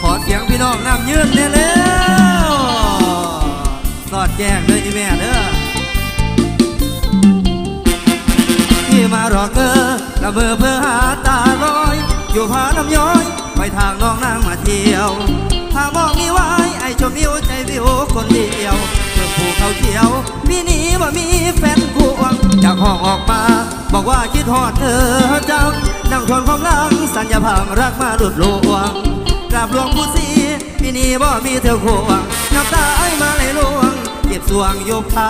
ขอเสียงพี่น้องน้ำยืนเนี่ยแล้วสอดแจ้งเลยอีแม่เด้อที่มารอเกอละเมอเพื่อหาตาลอย อยู่ผาน้ำย้อย ไปทางน้องนางมาเที่ยวถ้ามองมีไว้ไอชมวิวใจวิวคนเดียวเมื่อภูเขาเขียวปีนี้ว่ามีแฟนควงจากห้องออกมา บอกว่าคิดฮอดเธอจังนั่งทนของลังสัญญาพังรักมาหลุดลวง กราบหลวงผู้สีปีนี้บ่มีเธอควงน้ำตาไอมาไหลลวง เก็บสวงยบทา